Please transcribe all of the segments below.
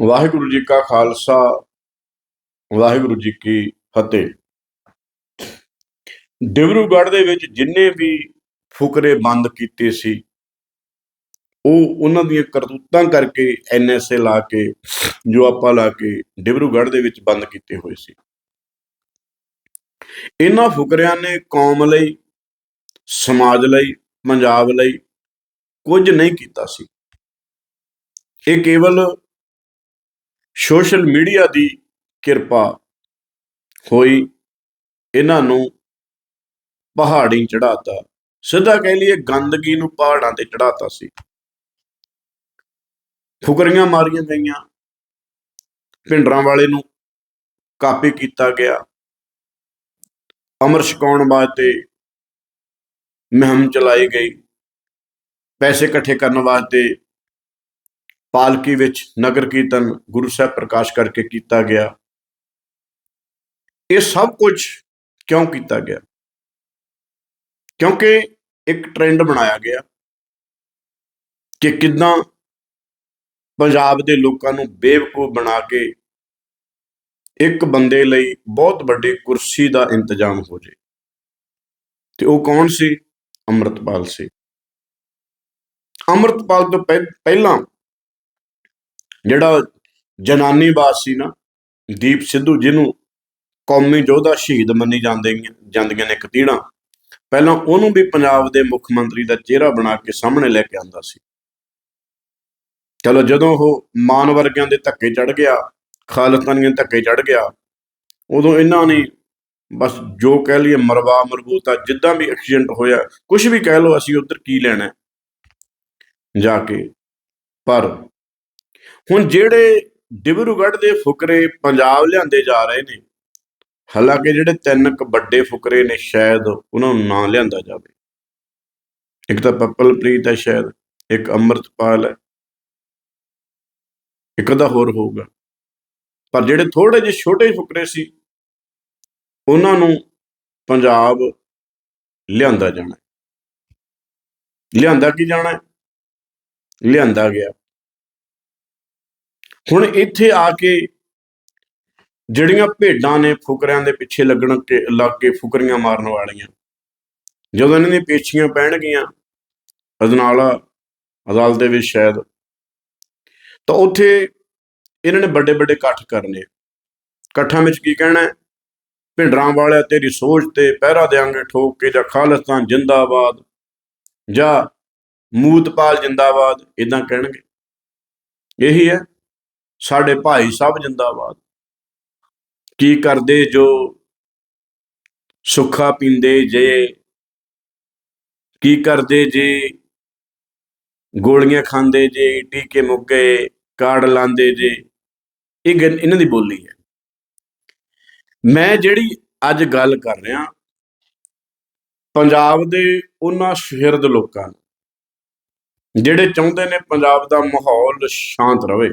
ਵਾਹਿਗੁਰੂ ਜੀ ਕਾ ਖਾਲਸਾ, ਵਾਹਿਗੁਰੂ ਜੀ ਕੀ ਫਤਿਹ। ਡਿਬਰੂਗੜ੍ਹ ਦੇ ਵਿੱਚ ਜਿੰਨੇ ਵੀ ਫੁਕਰੇ ਬੰਦ ਕੀਤੇ ਸੀ, ਉਹ ਉਹਨਾਂ ਦੀਆਂ ਕਰਤੂਤਾਂ ਕਰਕੇ ਐਨਐਸਏ ਲਾ ਕੇ, ਜੋ ਆਪਾਂ ਲਾ ਕੇ ਡਿਬਰੂਗੜ੍ਹ ਦੇ ਵਿੱਚ ਬੰਦ ਕੀਤੇ ਹੋਏ ਸੀ। ਇਹਨਾਂ ਫੁਕਰਿਆਂ ਨੇ ਕੌਮ ਲਈ, ਸਮਾਜ ਲਈ, ਪੰਜਾਬ ਲਈ ਕੁਝ ਨਹੀਂ ਕੀਤਾ ਸੀ। ਇਹ ਕੇਵਲ ਸੋਸ਼ਲ ਮੀਡੀਆ ਦੀ ਕਿਰਪਾ ਹੋਈ ਇਹਨਾਂ ਨੂੰ ਪਹਾੜੀ ਚੜਾਤਾ ਸਿੱਧਾ ਕਹਿ ਲਈਏ ਗੰਦਗੀ ਨੂੰ ਪਹਾੜਾਂ ਤੇ ਚੜਾਤਾ ਸੀ। ਫੁਕਰੀਆਂ ਮਾਰੀਆਂ ਗਈਆਂ। ਭਿੰਡਰਾਂ ਵਾਲੇ ਨੂੰ ਕਾਪੀ ਕੀਤਾ ਗਿਆ। ਅਮਰ ਛਕਾਉਣ ਵਾਸਤੇ ਮੁਹਿੰਮ ਚਲਾਈ ਗਈ। ਪੈਸੇ ਇਕੱਠੇ ਕਰਨ ਵਾਸਤੇ ਪਾਲਕੀ ਵਿੱਚ ਨਗਰ ਕੀਰਤਨ ਗੁਰੂ ਸਾਹਿਬ ਪ੍ਰਕਾਸ਼ ਕਰਕੇ ਕੀਤਾ ਗਿਆ। ਇਹ ਸਭ ਕੁਝ ਕਿਉਂ ਕੀਤਾ ਗਿਆ? ਕਿਉਂਕਿ ਇੱਕ ਟ੍ਰੈਂਡ ਬਣਾਇਆ ਗਿਆ ਕਿ ਕਿਦਾਂ ਪੰਜਾਬ ਦੇ ਲੋਕਾਂ ਨੂੰ ਬੇਵਕੂਫ ਬਣਾ ਕੇ ਇੱਕ ਬੰਦੇ ਲਈ ਬਹੁਤ ਵੱਡੀ ਕੁਰਸੀ ਦਾ ਇੰਤਜ਼ਾਮ ਹੋ ਜੇ। ਤੇ ਉਹ ਕੌਣ ਸੀ? ਅੰਮ੍ਰਿਤਪਾਲ ਸੀ। ਅੰਮ੍ਰਿਤਪਾਲ ਤੋਂ ਪਹਿ- ਪਹਿਲਾਂ ਜਿਹੜਾ ਜਨਾਨੀ ਬਾਤ ਸੀ ਨਾ, ਦੀਪ ਸਿੱਧੂ ਜਿਹਨੂੰ ਕੌਮੀ ਯੋਧਾ ਸ਼ਹੀਦ ਮੰਨੀ ਜਾਂਦੇ ਜਾਂਦੀਆਂ ਨੇ ਕਤੀੜਾਂ ਪਹਿਲਾਂ ਉਹਨੂੰ ਵੀ ਪੰਜਾਬ ਦੇ ਮੁੱਖ ਮੰਤਰੀ ਦਾ ਚਿਹਰਾ ਬਣਾ ਕੇ ਸਾਹਮਣੇ ਲੈ ਕੇ ਆਂਦਾ ਸੀ। ਚਲੋ ਜਦੋਂ ਉਹ ਮਾਨ ਵਰਗਿਆਂ ਦੇ ਧੱਕੇ ਚੜ ਗਿਆ ਖਾਲਸਤਾਨੀਆਂ ਦੇ ਧੱਕੇ ਚੜ ਗਿਆ, ਉਦੋਂ ਇਹਨਾਂ ਨੇ ਬਸ ਜੋ ਕਹਿ ਲਈਏ ਮਰਵਾ ਮਰਬੂਤਾ ਜਿੱਦਾਂ ਵੀ ਐਕਸੀਡੈਂਟ ਹੋਇਆ ਕੁਝ ਵੀ ਕਹਿ ਲਓ ਅਸੀਂ ਉਧਰ ਕੀ ਲੈਣਾ ਜਾ ਕੇ ਪਰ ਹੁਣ ਜਿਹੜੇ ਡਿਬਰੂਗੜ੍ਹ ਦੇ ਫੁਕਰੇ ਪੰਜਾਬ ਲਿਆਂਦੇ ਜਾ ਰਹੇ ਨੇ, ਹਾਲਾਂਕਿ ਜਿਹੜੇ ਤਿੰਨ ਕੁ ਵੱਡੇ ਫੁਕਰੇ ਨੇ ਸ਼ਾਇਦ ਉਹਨਾਂ ਨੂੰ ਨਾਂ ਲਿਆਂਦਾ ਜਾਵੇ। ਇੱਕ ਤਾਂ ਪੱਪਲਪ੍ਰੀਤ ਹੈ ਸ਼ਾਇਦ, ਇੱਕ ਅੰਮ੍ਰਿਤਪਾਲ ਹੈ, ਇੱਕ ਦਾ ਹੋਰ ਹੋਊਗਾ। ਪਰ ਜਿਹੜੇ ਥੋੜੇ ਜਿਹੇ ਛੋਟੇ ਫੁਕਰੇ ਸੀ, ਉਹਨਾਂ ਨੂੰ ਪੰਜਾਬ ਲਿਆਂਦਾ ਜਾਣਾ ਲਿਆਂਦਾ ਕੀ ਜਾਣਾ ਲਿਆਂਦਾ ਗਿਆ। ਹੁਣ ਇੱਥੇ ਆ ਕੇ ਜਿਹੜੀਆਂ ਭੇਡਾਂ ਨੇ ਫੁਕਰਿਆਂ ਦੇ ਪਿੱਛੇ ਲੱਗਣ ਕੇ, ਲੱਗ ਕੇ ਫੁਕਰੀਆਂ ਮਾਰਨ ਵਾਲੀਆਂ, ਜਦੋਂ ਇਹਨਾਂ ਦੀਆਂ ਪੇਛੀਆਂ ਪੈਣਗੀਆਂ, ਅਜਨਾਲਾ ਅਦਾਲਤ ਦੇ ਵਿੱਚ ਸ਼ਾਇਦ, ਤਾਂ ਉੱਥੇ ਇਹਨਾਂ ਨੇ ਵੱਡੇ ਵੱਡੇ ਇਕੱਠ ਕਰਨੇ ਇਕੱਠਾਂ ਵਿੱਚ ਕੀ ਕਹਿਣਾ ਹੈ? ਭਿੰਡਰਾਂ ਵਾਲਿਆ ਤੇਰੀ ਸੋਚ ਤੇ ਪਹਿਰਾ ਦੇਾਂਗੇ ਠੋਕ ਕੇ ਜਾਂ ਖਾਲਿਸਤਾਨ ਜਿੰਦਾਬਾਦ ਜਾਂ ਮੂਤਪਾਲ ਜਿੰਦਾਬਾਦ ਇਦਾਂ ਕਹਿਣਗੇ। ਇਹੀ ਹੈ। ਸਾਡੇ ਭਾਈ ਸਾਹਿਬ ਜਿੰਦਾਬਾਦ। ਕੀ ਕਰਦੇ ਜੋ ਸੁੱਖਾ ਪੀਂਦੇ ਜੇ? ਕੀ ਕਰਦੇ ਜੇ ਗੋਲੀਆਂ ਖਾਂਦੇ ਜੇ, ਟੀਕੇ ਮੁੱਕੇ, ਕਾਰਡ ਲਾਉਂਦੇ ਜੇ? ਇਹ ਗੱਲ- ਇਹਨਾਂ ਦੀ ਬੋਲੀ ਹੈ। ਮੈਂ ਜਿਹੜੀ ਅੱਜ ਗੱਲ ਕਰ ਰਿਹਾ, ਪੰਜਾਬ ਦੇ ਉਹਨਾਂ ਸ਼ਹਿਰਦ ਲੋਕਾਂ ਨੂੰ, ਜਿਹੜੇ ਚਾਹੁੰਦੇ ਨੇ ਪੰਜਾਬ ਦਾ ਮਾਹੌਲ ਸ਼ਾਂਤ ਰਵੇ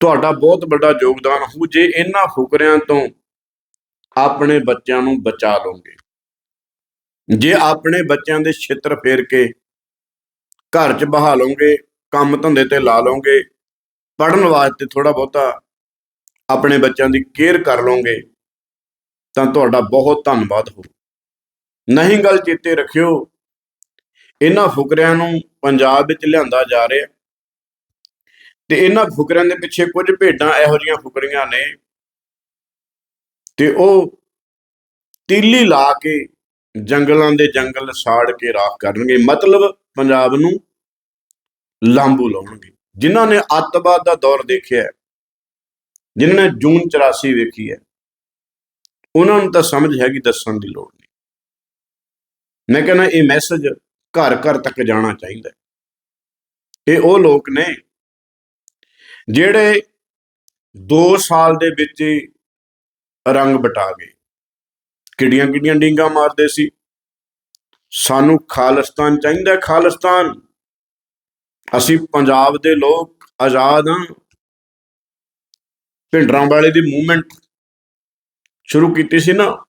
ਤੁਹਾਡਾ ਬਹੁਤ ਵੱਡਾ ਯੋਗਦਾਨ ਹੋ ਜੇ ਇਹਨਾਂ ਫੁਕਰਿਆਂ ਤੋਂ ਆਪਣੇ ਬੱਚਿਆਂ ਨੂੰ ਬਚਾ ਲਓਗੇ। ਜੇ ਆਪਣੇ ਬੱਚਿਆਂ ਦੇ ਛਿੱਤਰ ਫੇਰ ਕੇ ਘਰ 'ਚ ਬਹਾ ਲਓਗੇ, ਕੰਮ ਧੰਦੇ ਤੇ ਲਾ ਲਓਗੇ ਪੜਨ ਵਾਸਤੇ ਥੋੜਾ ਬਹੁਤਾ ਆਪਣੇ ਬੱਚਿਆਂ ਦੀ ਕੇਅਰ ਕਰ ਲਓਗੇ, ਤਾਂ ਤੁਹਾਡਾ ਬਹੁਤ ਧੰਨਵਾਦ ਹੋ ਨਹੀਂ ਗੱਲ ਚੇਤੇ ਰੱਖਿਓ, ਇਹਨਾਂ ਫੁਕਰਿਆਂ ਨੂੰ ਪੰਜਾਬ ਵਿੱਚ ਲਿਆਂਦਾ ਜਾ ਰਿਹਾ। ਤੇ ਇਹਨਾਂ ਫੁਕਰਿਆਂ ਦੇ ਪਿੱਛੇ ਕੁਝ ਭੇਡਾਂ ਇਹੋ ਜੀਆਂ ਫੁਕਰੀਆਂ ਨੇ ਤੇ ਉਹ ਤੀਲੀ ਲਾ ਕੇ ਜੰਗਲਾਂ ਦੇ ਜੰਗਲ ਸਾੜ ਕੇ ਰਾਖ ਕਰਨਗੇ। ਮਤਲਬ ਪੰਜਾਬ ਨੂੰ ਲਾਂਬੂ ਲਾਉਣਗੇ। ਜਿਨ੍ਹਾਂ ਨੇ ਅੱਤਵਾਦ ਦਾ ਦੌਰ ਦੇਖਿਆ ਹੈ, ਜਿਨ੍ਹਾਂ ਨੇ ਜੂਨ 84 ਵੇਖੀ ਹੈ ਉਹਨਾਂ ਨੂੰ ਤਾਂ ਸਮਝ ਹੈਗੀ ਦੱਸਣ ਦੀ ਲੋੜ ਨਹੀਂ। ਮੈਂ ਕਹਿੰਦਾ ਇਹ ਮੈਸੇਜ ਘਰ ਘਰ ਤੱਕ ਜਾਣਾ ਚਾਹੀਦਾ ਹੈ। ਇਹ ਉਹ ਲੋਕ ਨੇ ਜਿਹੜੇ 2 ਸਾਲ ਦੇ ਵਿੱਚ ਹੀ ਰੰਗ ਬਟਾ ਗਏ। ਕਿੱਡੀਆਂ ਕਿੱਡੀਆਂ ਡਿੰਗਾ ਮਾਰਦੇ ਸੀ। ਸਾਨੂੰ ਖਾਲਿਸਤਾਨ ਚਾਹੀਦਾ ਖਾਲਿਸਤਾਨ। ਅਸੀਂ ਪੰਜਾਬ ਦੇ ਲੋਕ ਆਜ਼ਾਦ ਹਾਂ। ਭਿੰਡਰਾਂ ਵਾਲੇ ਦੀ ਮੂਵਮੈਂਟ ਸ਼ੁਰੂ ਕੀਤੀ ਸੀ ਨਾ।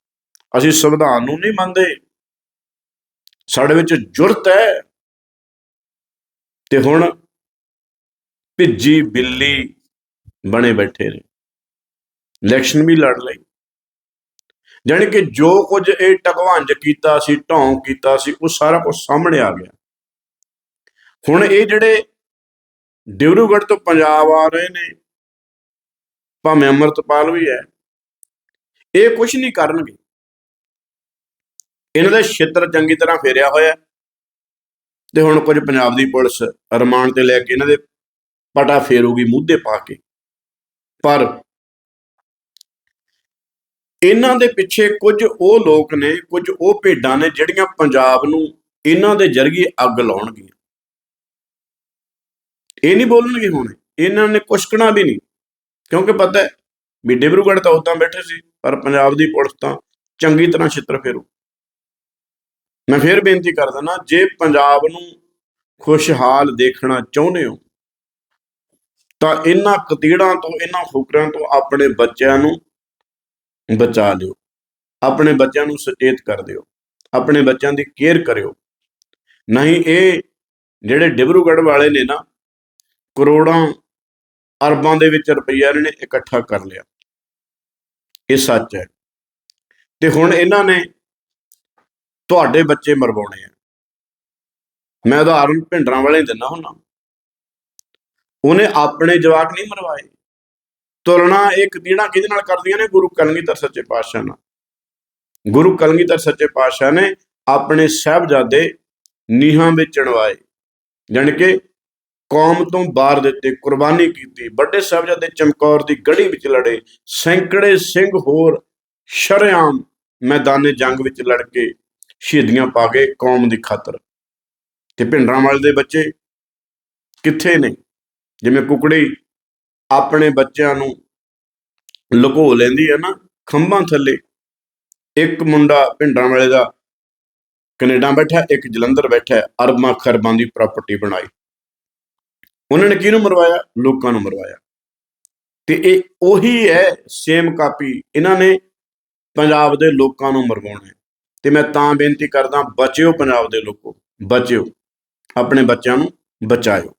ਅਸੀਂ ਸੰਵਿਧਾਨ ਨੂੰ ਨਹੀਂ ਮੰਨਦੇ। ਸਾਡੇ ਵਿੱਚ ਜੁਰਤ ਹੈ। ਤੇ ਹੁਣ ਭਿੱਜੀ ਬਿੱਲੀ ਬਣੇ ਬੈਠੇ ਨੇ। ਇਲੈਕਸ਼ਨ ਵੀ ਲੜ ਲਈ। ਜਾਣੀ ਕਿ ਜੋ ਕੁਝ ਇਹ ਟਕਵਾਂਜ ਕੀਤਾ ਸੀ ਢੌਂਗ ਕੀਤਾ ਸੀ, ਉਹ ਸਾਰਾ ਕੁਝ ਸਾਹਮਣੇ ਆ ਗਿਆ। ਹੁਣ ਇਹ ਜਿਹੜੇ ਡਿਬਰੂਗੜ੍ਹ ਤੋਂ ਪੰਜਾਬ ਆ ਰਹੇ ਨੇ, ਭਾਵੇਂ ਅਮਰਤਪਾਲ ਵੀ ਹੈ, ਇਹ ਕੁਝ ਨਹੀਂ ਕਰਨਗੇ। ਇਹਨਾਂ ਦਾ ਛੇਤਰ ਚੰਗੀ ਤਰ੍ਹਾਂ ਫੇਰਿਆ ਹੋਇਆ ਤੇ ਹੁਣ ਕੁਝ ਪੰਜਾਬ ਦੀ ਪੁਲਿਸ ਰਿਮਾਂਡ ਤੇ ਲੈ ਕੇ ਇਹਨਾਂ ਦੇ ਪਟਾ ਫੇਰੂਗੀ ਮੂਧੇ ਪਾ ਕੇ। ਪਰ ਇਹਨਾਂ ਦੇ ਪਿੱਛੇ ਕੁਝ ਉਹ ਲੋਕ ਨੇ, ਕੁਝ ਉਹ ਭੇਡਾਂ ਨੇ ਜਿਹੜੀਆਂ ਪੰਜਾਬ ਨੂੰ ਇਹਨਾਂ ਦੇ ਜ਼ਰੀਏ ਅੱਗ ਲਾਉਣਗੀਆਂ। ਇਹ ਨਹੀਂ ਬੋਲਣਗੇ ਹੁਣ, ਇਹਨਾਂ ਨੇ ਕੁਛਕਣਾ ਵੀ ਨਹੀਂ। ਕਿਉਂਕਿ ਪਤਾ ਹੈ ਵੀ ਡਿਬਰੂਗੜ੍ਹ ਤਾਂ ਉਦਾਂ ਬੈਠੇ ਸੀ, ਪਰ ਪੰਜਾਬ ਦੀ ਪੁਲਿਸ ਤਾਂ ਚੰਗੀ ਤਰ੍ਹਾਂ ਛਿੱਤਰ ਫੇਰੂ। ਮੈਂ ਫੇਰ ਬੇਨਤੀ ਕਰ ਦਿੰਦਾ ਜੇ ਪੰਜਾਬ ਨੂੰ ਖੁਸ਼ਹਾਲ ਦੇਖਣਾ ਚਾਹੁੰਦੇ ਹੋ ਤਾਂ ਇਹਨਾਂ ਕਤੀੜਾਂ ਤੋਂ, ਇਹਨਾਂ ਫੁਕਰਾਂ ਤੋਂ ਆਪਣੇ ਬੱਚਿਆਂ ਨੂੰ ਬਚਾ ਲਿਓ। ਆਪਣੇ ਬੱਚਿਆਂ ਨੂੰ ਸੁਚੇਤ ਕਰ ਦਿਓ। ਆਪਣੇ ਬੱਚਿਆਂ ਦੀ ਕੇਅਰ ਕਰਿਓ। ਨਹੀਂ, ਇਹ ਜਿਹੜੇ ਡਿਬਰੂਗੜ੍ਹ ਵਾਲੇ ਨੇ ਨਾ, ਕਰੋੜਾਂ ਅਰਬਾਂ ਦੇ ਵਿੱਚ ਰੁਪਈਆ ਇਹਨਾਂ ਨੇ ਇਕੱਠਾ ਕਰ ਲਿਆ। ਇਹ ਸੱਚ ਹੈ। ਤੇ ਹੁਣ ਇਹਨਾਂ ਨੇ ਤੁਹਾਡੇ ਬੱਚੇ ਮਰਵਾਉਣੇ ਆ। ਮੈਂ ਉਦਾਹਰਨ ਭਿੰਡਰਾਂ ਵਾਲੇ ਦਿੰਦਾ ਹੁੰਦਾ। ਉਹਨੇ ਆਪਣੇ ਜਵਾਕ ਨਹੀਂ ਮਰਵਾਏ। ਤੁਲਨਾ ਇੱਕ ਦੀਣਾ ਕਿਹਦੇ ਨਾਲ ਕਰਦੀਆਂ ਨੇ? ਗੁਰੂ ਕਲਗੀਧਰ ਸੱਚੇ ਪਾਤਸ਼ਾਹ ਨਾਲ। ਗੁਰੂ ਕਲਗੀਧਰ ਸੱਚੇ ਪਾਤਸ਼ਾਹ ਨੇ ਆਪਣੇ ਸਾਹਿਬਜ਼ਾਦੇ ਨੀਹਾਂ ਵਿੱਚ ਚਣਵਾਏ ਜਾਣੀ ਕਿ ਕੌਮ ਤੋਂ ਬਾਹਰ ਦਿੱਤੇ, ਕੁਰਬਾਨੀ ਕੀਤੀ। ਵੱਡੇ ਸਾਹਿਬਜ਼ਾਦੇ ਚਮਕੌਰ ਦੀ ਗੜੀ ਵਿੱਚ ਲੜੇ। ਸੈਂਕੜੇ ਸਿੰਘ ਹੋਰ ਸ਼ਰੇਆਮ ਮੈਦਾਨੇ ਜੰਗ ਵਿੱਚ ਲੜ ਕੇ ਸ਼ਹੀਦੀਆਂ ਪਾ ਕੇ ਕੌਮ ਦੀ ਖਾਤਰ। ਤੇ ਭਿੰਡਰਾਂ ਵਾਲੇ ਦੇ ਬੱਚੇ ਕਿੱਥੇ ਨੇ? ਜਿਵੇਂ ਕੁਕੜੀ ਆਪਣੇ ਬੱਚਿਆਂ ਨੂੰ ਲੁਕੋ ਲੈਂਦੀ ਹੈ ਨਾ ਖੰਭਾਂ ਥੱਲੇ, ਇੱਕ ਮੁੰਡਾ ਭਿੰਡਰਾਂ ਵਾਲੇ ਦਾ ਕੈਨੇਡਾ ਬੈਠਾ, ਇੱਕ ਜਲੰਧਰ ਬੈਠਾ, ਅਰਬਾਂ ਖਰਬਾਂ ਦੀ ਪ੍ਰਾਪਰਟੀ ਬਣਾਈ। ਉਹਨਾਂ ਨੇ ਕਿਹਨੂੰ ਮਰਵਾਇਆ? ਲੋਕਾਂ ਨੂੰ ਮਰਵਾਇਆ। ਤੇ ਇਹ ਉਹੀ ਹੈ ਸੇਮ ਕਾਪੀ ਇਹਨਾਂ ਨੇ ਪੰਜਾਬ ਦੇ ਲੋਕਾਂ ਨੂੰ ਮਰਵਾਉਣਾ ਹੈ। ਤੇ ਮੈਂ ਤਾਂ ਬੇਨਤੀ ਕਰਦਾ, ਬਚਿਓ ਪੰਜਾਬ ਦੇ ਲੋਕੋ, ਬਚਿਓ, ਆਪਣੇ ਬੱਚਿਆਂ ਨੂੰ ਬਚਾਇਓ।